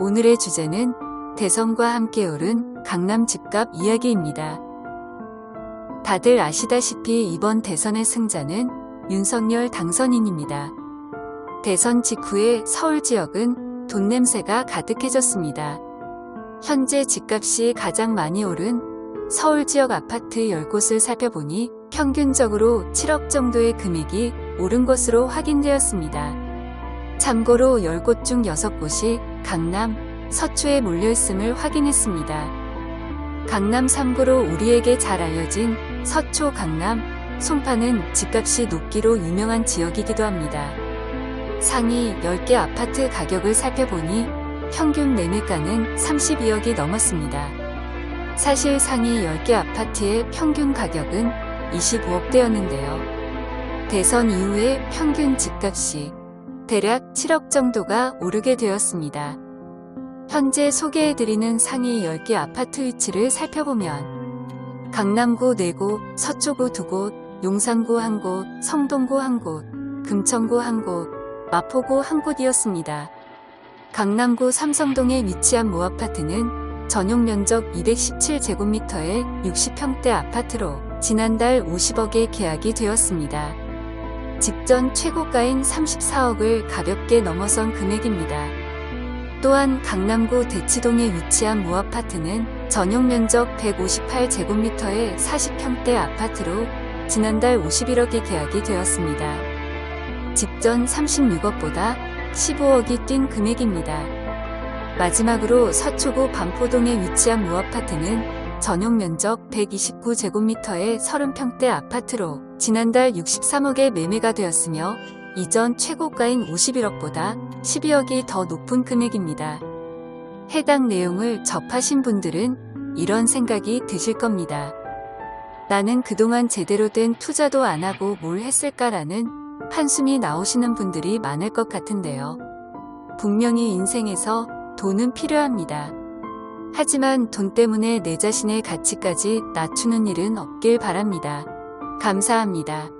오늘의 주제는 대선과 함께 오른 강남 집값 이야기입니다. 다들 아시다시피 이번 대선의 승자는 윤석열 당선인입니다. 대선 직후에 서울 지역은 돈 냄새가 가득해졌습니다. 현재 집값이 가장 많이 오른 서울 지역 아파트 10곳을 살펴보니 평균적으로 7억 정도의 금액이 오른 것으로 확인되었습니다. 참고로 10곳 중 6곳이 강남, 서초에 몰려있음을 확인했습니다. 강남 3구로 우리에게 잘 알려진 서초 강남, 송파는 집값이 높기로 유명한 지역이기도 합니다. 상위 10개 아파트 가격을 살펴보니 평균 매매가는 32억이 넘었습니다. 사실 상위 10개 아파트의 평균 가격은 25억대였는데요. 대선 이후에 평균 집값이 대략 7억 정도가 오르게 되었습니다. 현재 소개해드리는 상위 10개 아파트 위치를 살펴보면 강남구 4곳, 서초구 2곳, 용산구 1곳, 성동구 1곳, 금천구 1곳, 마포구 1곳이었습니다. 강남구 삼성동에 위치한 모아파트는 전용 면적 217제곱미터의 60평대 아파트로 지난달 50억에 계약이 되었습니다. 직전 최고가인 34억을 가볍게 넘어선 금액입니다. 또한 강남구 대치동에 위치한 모아파트는 전용 면적 158제곱미터의 40평대 아파트로 지난달 51억에 계약이 되었습니다. 직전 36억보다 15억이 뛴 금액입니다. 마지막으로 서초구 반포동에 위치한 모아파트는 전용 면적 129제곱미터의 30평대 아파트로 지난달 63억에 매매가 되었으며 이전 최고가인 51억보다 12억이 더 높은 금액입니다. 해당 내용을 접하신 분들은 이런 생각이 드실 겁니다. 나는 그동안 제대로 된 투자도 안 하고 뭘 했을까라는 한숨이 나오시는 분들이 많을 것 같은데요. 분명히 인생에서 돈은 필요합니다. 하지만 돈 때문에 내 자신의 가치까지 낮추는 일은 없길 바랍니다. 감사합니다.